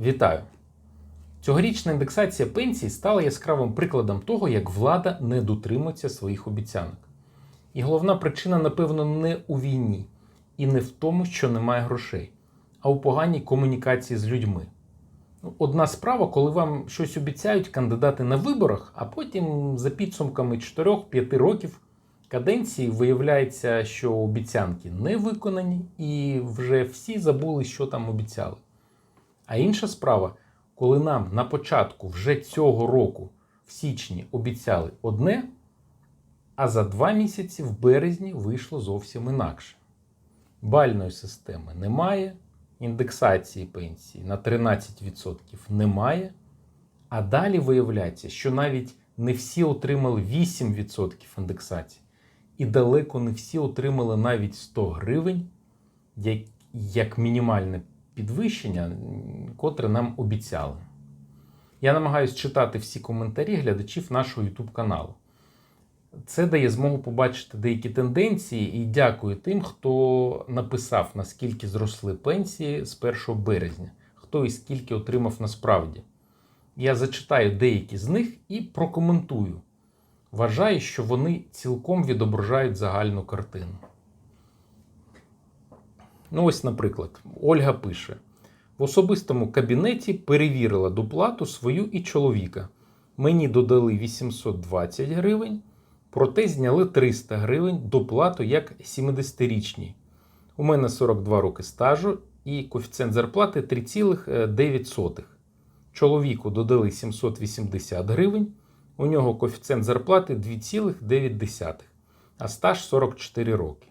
Вітаю! Цьогорічна індексація пенсій стала яскравим прикладом того, як влада не дотримується своїх обіцянок. І головна причина, напевно, не у війні і не в тому, що немає грошей, а у поганій комунікації з людьми. Ну, Одна справа, коли вам щось обіцяють кандидати на виборах, а потім за підсумками 4-5 років каденції виявляється, що обіцянки не виконані, і вже всі забули, що там обіцяли. А інша справа, коли нам на початку вже цього року, в січні, обіцяли одне, а за два місяці в березні вийшло зовсім інакше. Бальної системи немає, індексації пенсії на 13% немає. А далі виявляється, що навіть не всі отримали 8% індексації, і далеко не всі отримали навіть 100 гривень, як, мінімальне підвищення, котре нам обіцяли. Я намагаюся читати всі коментарі глядачів нашого YouTube каналу. Це дає змогу побачити деякі тенденції, і дякую тим, хто написав, наскільки зросли пенсії з 1 березня, хто і скільки отримав насправді. Я зачитаю деякі з них і прокоментую. Вважаю, що вони цілком відображають загальну картину. Ну, ось, наприклад, Ольга пише: в особистому кабінеті перевірила доплату свою і чоловіка. Мені додали 820 гривень, проте зняли 300 гривень доплату як 70-річній. У мене 42 роки стажу і коефіцієнт зарплати 3,9. Чоловіку додали 780 гривень, у нього коефіцієнт зарплати 2,9, а стаж 44 роки.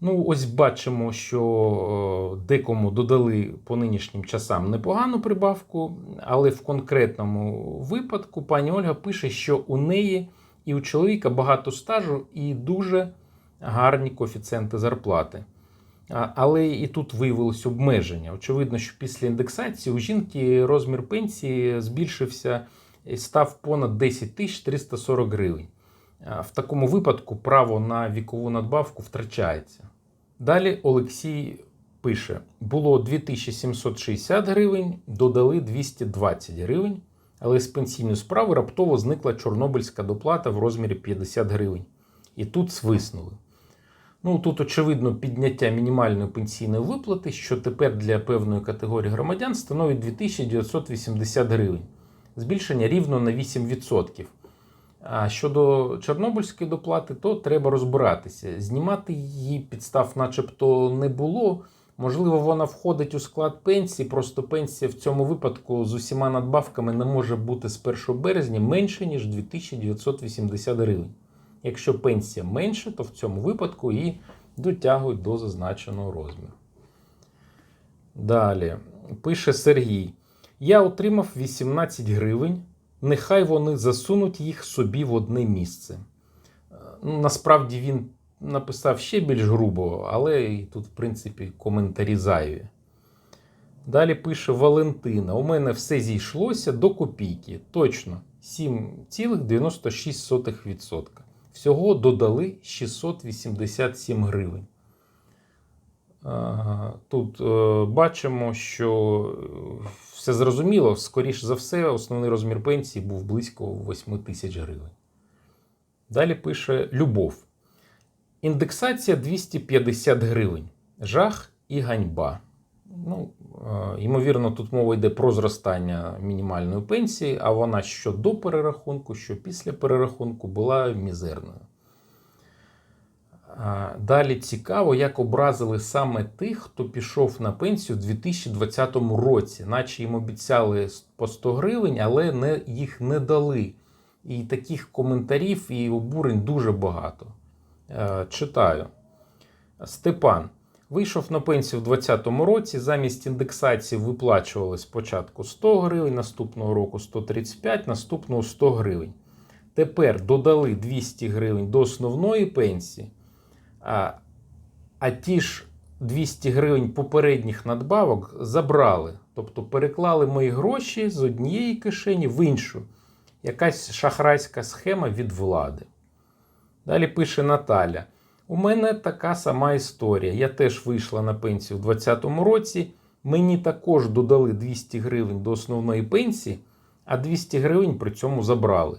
Ну, ось бачимо, що е, декому додали по нинішнім часам непогану прибавку, але в конкретному випадку пані Ольга пише, що у неї і у чоловіка багато стажу і дуже гарні коефіцієнти зарплати. Але і тут виявилось обмеження. Очевидно, що після індексації у жінки розмір пенсії збільшився і став понад 10 тисяч 340 гривень. А В такому випадку право на вікову надбавку втрачається. Далі Олексій пише: було 2760 гривень, додали 220 гривень, але з пенсійної справи раптово зникла чорнобильська доплата в розмірі 50 гривень. І тут свиснули. Ну, тут, очевидно, підняття мінімальної пенсійної виплати, що тепер для певної категорії громадян становить 2980 гривень. Збільшення рівно на 8%. А щодо Чорнобильської доплати, то треба розбиратися. Знімати її підстав, начебто, не було. Можливо, вона входить у склад пенсії, просто пенсія в цьому випадку з усіма надбавками не може бути з 1 березня менше, ніж 2980 гривень. Якщо пенсія менше, то в цьому випадку її дотягують до зазначеного розміру. Далі пише Сергій: Я отримав 18 гривень. Нехай вони засунуть їх собі в одне місце. Ну, Насправді він написав ще більш грубо, але і тут, в принципі, коментарі зайві. Далі пише Валентина: У мене все зійшлося до копійки. Точно 7,96%. Всього додали 687 гривень. Тут е, бачимо, що все зрозуміло, скоріш за все, основний розмір пенсії був близько 8 тисяч гривень. Далі пише Любов. Індексація 250 гривень. Жах і ганьба. Ну, е, ймовірно, тут мова йде про зростання мінімальної пенсії, а вона що до перерахунку, що після перерахунку була мізерною. Далі цікаво, як образили саме тих, хто пішов на пенсію у 2020 році, наче їм обіцяли по 100 гривень, але не, їх не дали. І таких коментарів і обурень дуже багато. Е, Читаю. Степан. Вийшов на пенсію в 2020 році. Замість індексації виплачували спочатку 100 гривень, наступного року 135, наступного 100 гривень. Тепер додали 200 гривень до основної пенсії. А, ті ж 200 гривень попередніх надбавок забрали. Тобто переклали мої гроші з однієї кишені в іншу. Якась шахрайська схема від влади. Далі пише Наталя. У мене така сама історія. Я теж вийшла на пенсію у 2020 році. Мені також додали 200 гривень до основної пенсії, а 200 гривень при цьому забрали.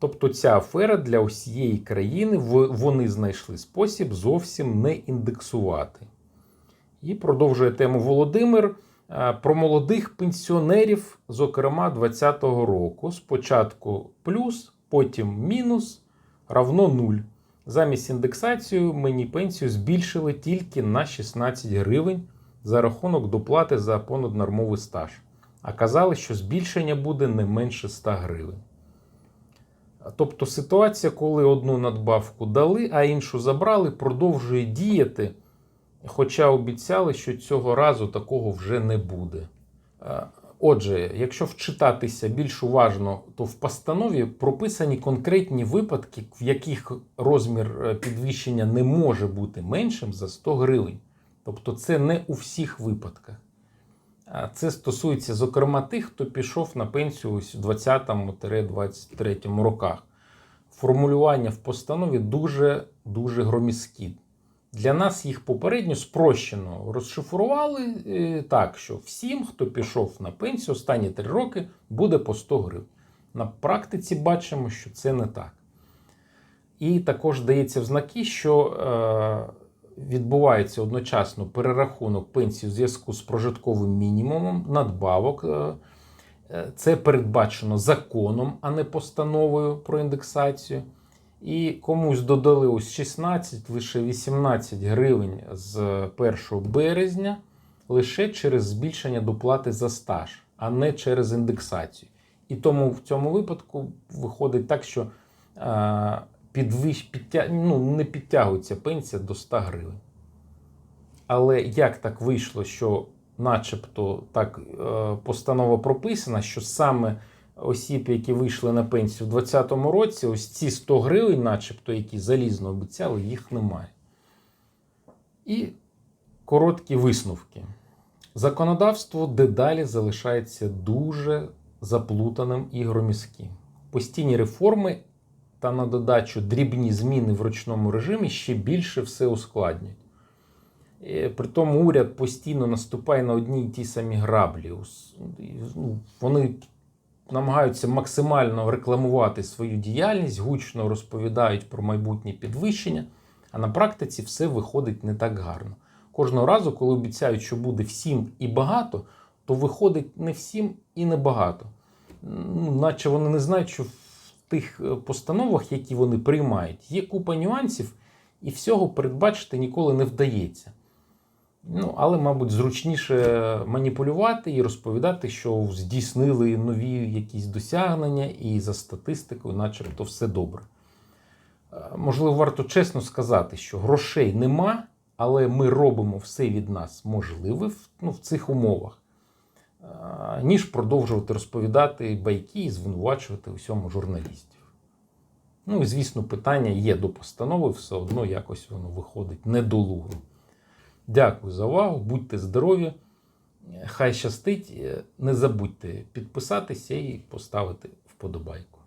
Тобто ця афера для усієї країни вони знайшли спосіб зовсім не індексувати. І продовжує тему Володимир е, про молодих пенсіонерів, зокрема 2020 року. Спочатку плюс, потім мінус, равно нуль. Замість індексації мені пенсію збільшили тільки на 16 гривень за рахунок доплати за понаднормовий стаж. А казали, що збільшення буде не менше 100 гривень. Тобто ситуація, коли одну надбавку дали, а іншу забрали, продовжує діяти, хоча обіцяли, що цього разу такого вже не буде. Е, Отже, якщо вчитатися більш уважно, то в постанові прописані конкретні випадки, в яких розмір е, підвищення не може бути меншим за 100 гривень. Тобто це не у всіх випадках. Це стосується, зокрема, тих, хто пішов на пенсію в 20-23 роках. Формулювання в постанові дуже дуже громіздкі. Для нас їх попередньо спрощено розшифрували е, так, що всім, хто пішов на пенсію останні 3 роки, буде по 100 гривень. На практиці бачимо, що це не так. І також дається в знаки, що е, відбувається одночасно перерахунок пенсії у зв'язку з прожитковим мінімумом, надбавок. Е, е, Це передбачено законом, а не постановою про індексацію. І комусь додали ось 16, лише 18 гривень з 1 березня лише через збільшення доплати за стаж, а не через індексацію. І тому в цьому випадку виходить так, що е, підвищ, підтя... ну, не підтягується пенсія до 100 гривень. Але як так вийшло, що начебто так е, постанова прописана, що саме осіб, які вийшли на пенсію в 2020 році, ось ці 100 гривень, начебто, які залізно обіцяли, їх немає. І короткі висновки. Законодавство дедалі залишається дуже заплутаним і громіським. Постійні реформи та на додачу дрібні зміни в ручному режимі ще більше все ускладнюють. Е, Притому уряд постійно наступає на одні й ті самі граблі. Ну, Вони намагаються максимально рекламувати свою діяльність, гучно розповідають про майбутнє підвищення, а на практиці все виходить не так гарно. Кожного разу, коли обіцяють, що буде всім і багато, то виходить не всім і не багато. Ну, Наче вони не знають, що тих е, постановах, які вони приймають, є купа нюансів, і всього передбачити ніколи не вдається. Ну, але, мабуть, зручніше маніпулювати і розповідати, що здійснили нові якісь досягнення, і за статистикою, начебто, все добре. Е, Можливо, варто чесно сказати, що грошей нема, але ми робимо все від нас можливе ну, в цих умовах, ніж продовжувати розповідати байки і звинувачувати усьому журналістів. Ну і звісно, питання є до постанови, все одно якось воно виходить недолуго. Дякую за увагу, будьте здорові. Хай щастить. Не забудьте підписатися і поставити вподобайку.